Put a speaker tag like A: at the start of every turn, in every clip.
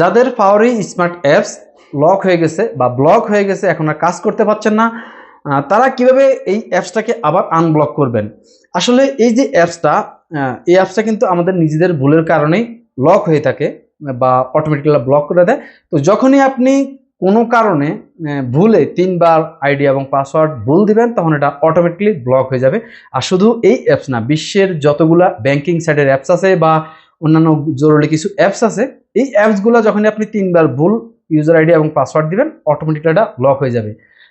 A: যাদের পাওয়ারি smart apps lock হয়ে গেছে বা ব্লক হয়ে গেছে, এখন আর কাজ করতে পারছেন না তারা কীভাবে এই অ্যাপসটাকে আবার আনব্লক করবেন? আসলে এই যে অ্যাপসটা এই অ্যাপসটা কিন্তু আমাদের নিজেদের ভুলের কারণেই লক হয়ে থাকে বা অটোমেটিক্যালি ব্লক করে দেয়। তো যখনই আপনি কোনো কারণে ভুলে তিনবার আইডি এবং পাসওয়ার্ড ভুল দিবেন, তখন এটা অটোমেটিক্যালি ব্লক হয়ে যাবে। আর শুধু এই অ্যাপস না, বিশ্বের যতগুলা ব্যাংকিং সাইটের অ্যাপস আছে বা অন্যান্য জরুরি কিছু অ্যাপস আছে, এই অ্যাপসগুলো যখনই আপনি তিনবার ভুল ইউজার আইডি এবং পাসওয়ার্ড দিবেন অটোমেটিক্যালি এটা ব্লক হয়ে যাবে।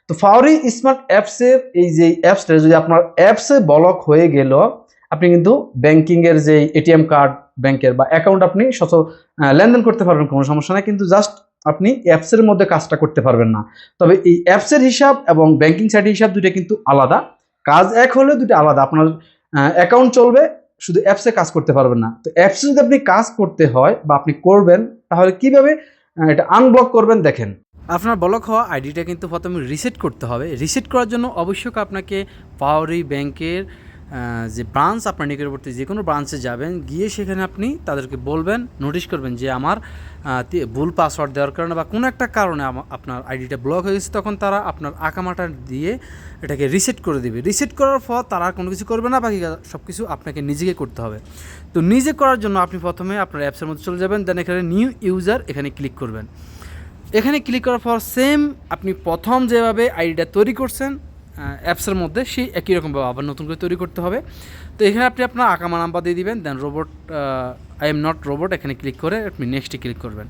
A: তো ফাওরি স্মার্ট অ্যাপসের এই যে অ্যাপসটা যদি আপনার অ্যাপসে ব্লক হয়ে গেল, আপনি কিন্তু ব্যাংকিংয়ের যে এটিএম কার্ড ব্যাংকের বা অ্যাকাউন্ট আপনি শত লেনদেন করতে পারবেন, কোনো সমস্যা নেই, কিন্তু জাস্ট আপনি অ্যাপসের মধ্যে কাজটা করতে পারবেন না। তবে এই অ্যাপসের হিসাব এবং ব্যাংকিং সাইটের হিসাব দুটো কিন্তু আলাদা। কাজ এক হলে দুটো আলাদা। আপনার অ্যাকাউন্ট চলবে শুধু অ্যাপসে কাজ করতে পারবেন না। তো অ্যাপসে যদি আপনি কাজ করতে হয় বা আপনি করবেন, তাহলে কীভাবে এটা আনব্লক করবেন দেখেন।
B: আপনার ব্লক হওয়া আইডিটা কিন্তু প্রথমে রিসেট করতে হবে। রিসেট করার জন্য অবশ্যই আপনাকে পাওয়ারি ব্যাংকের যে ব্রাঞ্চ আপনার নিকটবর্তী যে কোনো ব্রাঞ্চে যাবেন, গিয়ে সেখানে আপনি তাদেরকে বলবেন নোটিশ করবেন যে আমার ভুল পাসওয়ার্ড দেওয়ার কারণে বা কোনো একটা কারণে আপনার আইডিটা ব্লক হয়ে গেছে, তখন তারা আপনার আকামাটা দিয়ে এটাকে রিসেট করে দেবে। রিসেট করার পর তারা কোনো কিছু করবে না, বাকি সব কিছু আপনাকে নিজেকে করতে হবে। তো নিজে করার জন্য আপনি প্রথমে আপনার অ্যাপসের মধ্যে চলে যাবেন দেন এখানে নিউ ইউজার এখানে ক্লিক করবেন। এখানে ক্লিক করার পর সেম আপনি প্রথম যেভাবে আইডিটা তৈরি করছেন অ্যাপসের মধ্যে সেই একই রকমভাবে আবার নতুন করে তৈরি করতে হবে। তো এখানে আপনি আপনার আকামা নাম্বার দিয়ে দিবেন then robot I am not robot এখানে ক্লিক করে আপনি নেক্সটে ক্লিক করবেন।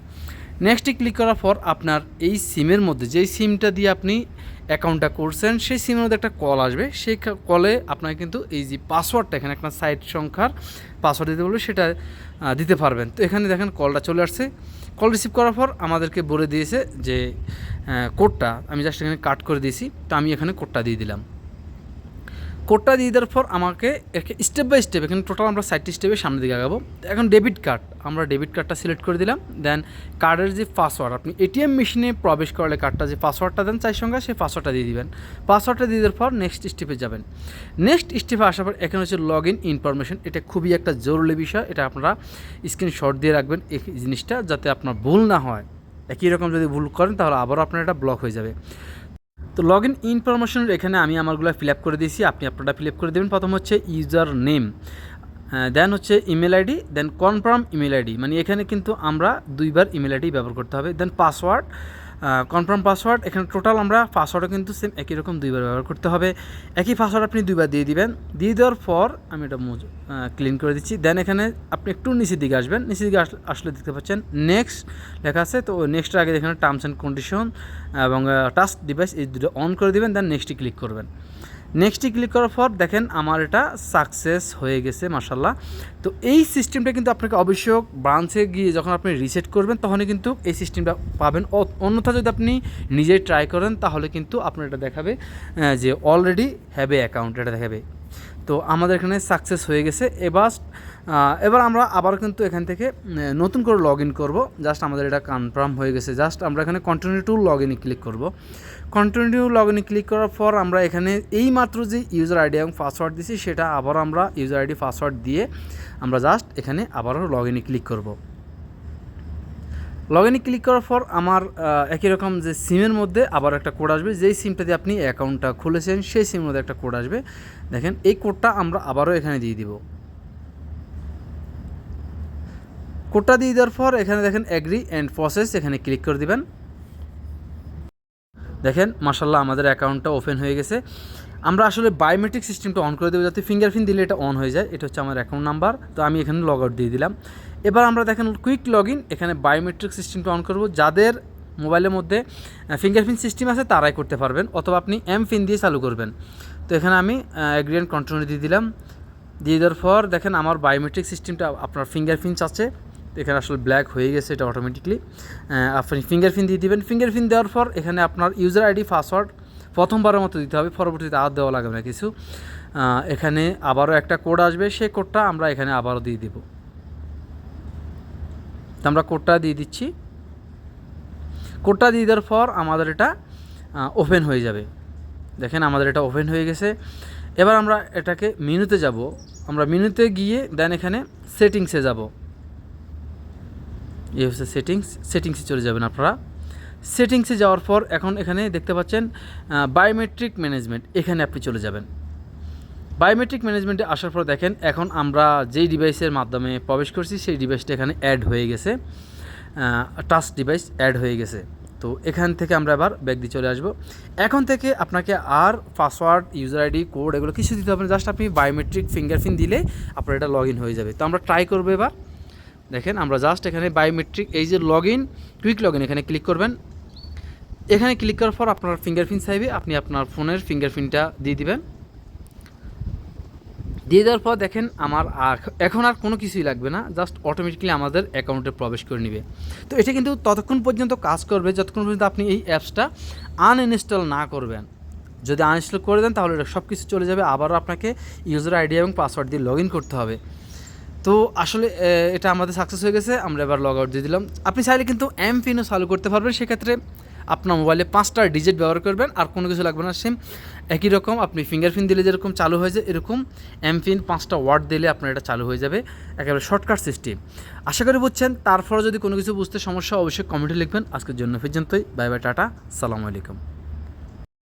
B: নেক্সটে ক্লিক করার পর আপনার এই সিমের মধ্যে যেই সিমটা দিয়ে আপনি অ্যাকাউন্টটা করছেন, সেই সিমের মধ্যে একটা কল আসবে। সেই কলে আপনাকে কিন্তু এই যে পাসওয়ার্ডটা এখানে একটা সাইট সংখ্যার পাসওয়ার্ড দিতে বলবে, সেটা দিতে পারবেন। তো এখানে দেখেন কলটা চলে আসছে। কল রিসিভ করার পর আমাদেরকে বলে দিয়েছে যে কোডটা আমি জাস্ট এখানে কাট করে দিয়েছি, তো আমি এখানে কোডটা দিয়ে দিলাম। কোডটা দিয়ে দেওয়ার পর আমাকে একে স্টেপ বাই স্টেপ এখানে টোটাল আমরা সাইটটি স্টেপে সামনের দিকে আগাবো। এখন ডেবিট কার্ড আমরা ডেবিট কার্ডটা সিলেক্ট করে দিলাম। দেন কার্ডের যে পাসওয়ার্ড আপনি এটিএম মেশিনে প্রবেশ করলে কার্ডটা যে পাসওয়ার্ডটা দেন চাই সঙ্গে, সেই পাসওয়ার্ডটা দিয়ে দিবেন। পাসওয়ার্ডটা দিয়ে দেওয়ার পর নেক্সট স্টেপে যাবেন। নেক্সট স্টেপে আসার পর এখানে হচ্ছে লগ ইন ইনফরমেশন এটা খুবই একটা জরুরি বিষয়, এটা আপনারা স্ক্রিনশট দিয়ে রাখবেন এই জিনিসটা যাতে আপনার ভুল না হয়। একই রকম যদি ভুল করেন, তাহলে আবারও আপনার এটা ব্লক হয়ে যাবে। তো লগ ইন ইনফরমেশনের এখানে আমি আমারগুলো ফিল আপ করে দিয়েছি, আপনি আপনারটা ফিল আপ করে দেবেন। প্রথম হচ্ছে ইউজার নেম দেন হচ্ছে email ID then confirm email ID মানে এখানে কিন্তু আমরা দুইবার ইমেল আইডি ব্যবহার করতে হবে। দেন পাসওয়ার্ড কনফার্ম পাসওয়ার্ড এখানে টোটাল আমরা পাসওয়ার্ডও কিন্তু সেম একই রকম দুইবার ব্যবহার করতে হবে। একই পাসওয়ার্ড আপনি দুইবার দিয়ে দিবেন। দিয়ে দেওয়ার পর আমি এটা ক্লিন করে দিচ্ছি। দেন এখানে আপনি একটু নিচের দিকে আসবেন। নিচের দিকে আসলে দেখতে পাচ্ছেন নেক্সট লেখা আছে। তো নেক্সটের আগে এখানে টার্মস অ্যান্ড কন্ডিশন এবং টাস্ক ডিভাইস এই দুটো অন করে দেবেন। দেন নেক্সটে ক্লিক করবেন। নেক্সটে ক্লিক করার পর দেখেন আমার এটা সাকসেস হয়ে গেছে মাসাল্লাহ তো এই সিস্টেমটা কিন্তু আপনাকে অবশ্যই ব্রাঞ্চে গিয়ে যখন আপনি রিসেট করবেন, তখনই কিন্তু এই সিস্টেমটা পাবেন। অন্যথা যদি আপনি নিজেই ট্রাই করেন, তাহলে কিন্তু আপনার এটা দেখাবে যে অলরেডি হ্যাবে অ্যাকাউন্ট এটা দেখাবে। তো আমাদের এখানে সাকসেস হয়ে গেছে। এবার এবার আমরা আবার কিন্তু এখান থেকে নতুন করে লগ ইন করব। জাস্ট আমাদের এটা কনফার্ম হয়ে গেছে। জাস্ট আমরা এখানে কন্টিনিউ টু লগ ইনে ক্লিক করব। কন্টিনিউ লগ ইনে ক্লিক করার পর আমরা এখানে এই মাত্র যে ইউজার আইডি এবং পাসওয়ার্ড দিছি, সেটা আবার আমরা ইউজার আইডি পাসওয়ার্ড দিয়ে আমরা জাস্ট এখানে আবারও লগ ইনে ক্লিক করব। লগ ইনে ক্লিক করার পর আমার একই রকম যে সিমের মধ্যে আবার একটা কোড আসবে। যেই সিমটা দিয়ে আপনি অ্যাকাউন্টটা খুলেছেন, সেই সিমের মধ্যে একটা কোড আসবে। দেখেন, এই কোডটা আমরা আবারও এখানে দিয়ে দিব। কোডটা দিয়ে দেওয়ার পর এখানে দেখেন অ্যাগ্রি অ্যান্ড প্রসেস এখানে ক্লিক করে দিবেন। দেখেন মাসাল্লাহ আমাদের অ্যাকাউন্টটা ওপেন হয়ে গেছে। আমরা আসলে বায়োমেট্রিক সিস্টেমটা অন করে দেবো যাতে ফিঙ্গারপ্রিন্ট দিলে এটা অন হয়ে যায়। এটা হচ্ছে আমার অ্যাকাউন্ট নাম্বার তো আমি এখানে লগ আউট দিয়ে দিলাম। এবার আমরা দেখেন কুইক লগ ইন এখানে বায়োমেট্রিক সিস্টেমটা অন করব। যাদের মোবাইলের মধ্যে ফিঙ্গারপ্রিন্ট সিস্টেম আছে, তারাই করতে পারবেন। অথবা আপনি এম পিন দিয়ে চালু করবেন। তো এখানে আমি অ্যাগ্রিয়েন্ট কন্টিনিউ দিয়ে দিলাম। দিয়ে দেওয়ার পর দেখেন আমার বায়োমেট্রিক সিস্টেমটা আপনার ফিঙ্গারপ্রিন্ট আছে। এখানে আসলে ব্ল্যাক হয়ে গেছে এটা অটোমেটিকলি আপনি ফিঙ্গারপ্রিন্ট দিয়ে দিবেন। ফিঙ্গারপ্রিন্ট দেওয়ার পর এখানে আপনার ইউজার আইডি পাসওয়ার্ড প্রথমবারের মতো দিতে হবে, পরবর্তীতে আর দেওয়া লাগবে না কিছু। এখানে আবারও একটা কোড আসবে, সেই কোডটা আমরা এখানে আবারও দিয়ে দিব। আমরা কোডটা দিয়ে দিচ্ছি। কোডটা দিয়ে দেওয়ার পর আমাদের এটা ওপেন হয়ে যাবে। দেখেন আমাদের এটা ওপেন হয়ে গেছে। এবার আমরা এটাকে মেনুতে যাব। আমরা মেনুতে গিয়ে দেন এখানে সেটিংসে যাব। এই হচ্ছে সেটিংস, সেটিংসে চলে যাবেন আপনারা। সেটিংসে যাওয়ার পর এখন এখানে দেখতে পাচ্ছেন বায়োমেট্রিক ম্যানেজমেন্ট এখানে আপনি চলে যাবেন। বায়োমেট্রিক ম্যানেজমেন্টে আসার পর দেখেন, এখন আমরা যেই ডিভাইসের মাধ্যমে প্রবেশ করছি, সেই ডিভাইসটা এখানে অ্যাড হয়ে গেছে। টাচ ডিভাইস অ্যাড হয়ে গেছে। তো এখান থেকে আমরা আবার ব্যাগ দিয়ে চলে আসব। এখন থেকে আপনাকে আর পাসওয়ার্ড ইউজার আইডি কোড এগুলো কিছু দিতে হবে না জাস্ট আপনি বায়োমেট্রিক ফিঙ্গারপ্রিন্ট দিলে আপনার এটা লগ ইন হয়ে যাবে। তো আমরা ট্রাই করব এবার। দেখেন, আমরা জাস্ট এখানে বায়োমেট্রিক এই যে log in quick log in এখানে ক্লিক করবেন। এখানে ক্লিক করার পর আপনার ফিঙ্গারপ্রিন্ট চাইবে, আপনি আপনার ফোনের ফিঙ্গারপ্রিন্টটা দিয়ে দিবেন। দিয়ে দেওয়ার পর দেখেন আমার এখন আর কোনো কিছুই লাগবে না জাস্ট অটোমেটিক্যালি আমাদের অ্যাকাউন্টে প্রবেশ করে নেবে। তো এটা কিন্তু ততক্ষণ পর্যন্ত কাজ করবে, যতক্ষণ পর্যন্ত আপনি এই অ্যাপসটা আনইনস্টল না করবেন। যদি আনইনস্টল করে দেন, তাহলে এটা সব কিছু চলে যাবে আবারও আপনাকে ইউজার আইডি এবং পাসওয়ার্ড দিয়ে লগ ইন করতে হবে। তো আসলে এটা আমাদের সাকসেস হয়ে গেছে, আমরা এবার লগ আউট দিয়ে দিলাম। আপনি চাইলে কিন্তু এম পিনও চালু করতে পারবেন, সেক্ষেত্রে আপনার মোবাইলে পাঁচটা ডিজিট ব্যবহার করবেন আর কোনো কিছু লাগবে না সেম একই রকম আপনি ফিঙ্গারপ্রিন্ট দিলে যেরকম চালু হয়ে যায়, এরকম এমপিন পাঁচটা ওয়ার্ড দিলে আপনার এটা চালু হয়ে যাবে, একেবারে শর্টকাট সিস্টেম আশা করি বুঝছেন তারপরে যদি কোনো কিছু বুঝতে সমস্যা অবশ্যই কমেন্টে লিখবেন। আজকের জন্য পর্যন্তই বাই বাই টাটা, সালামু আলাইকুম।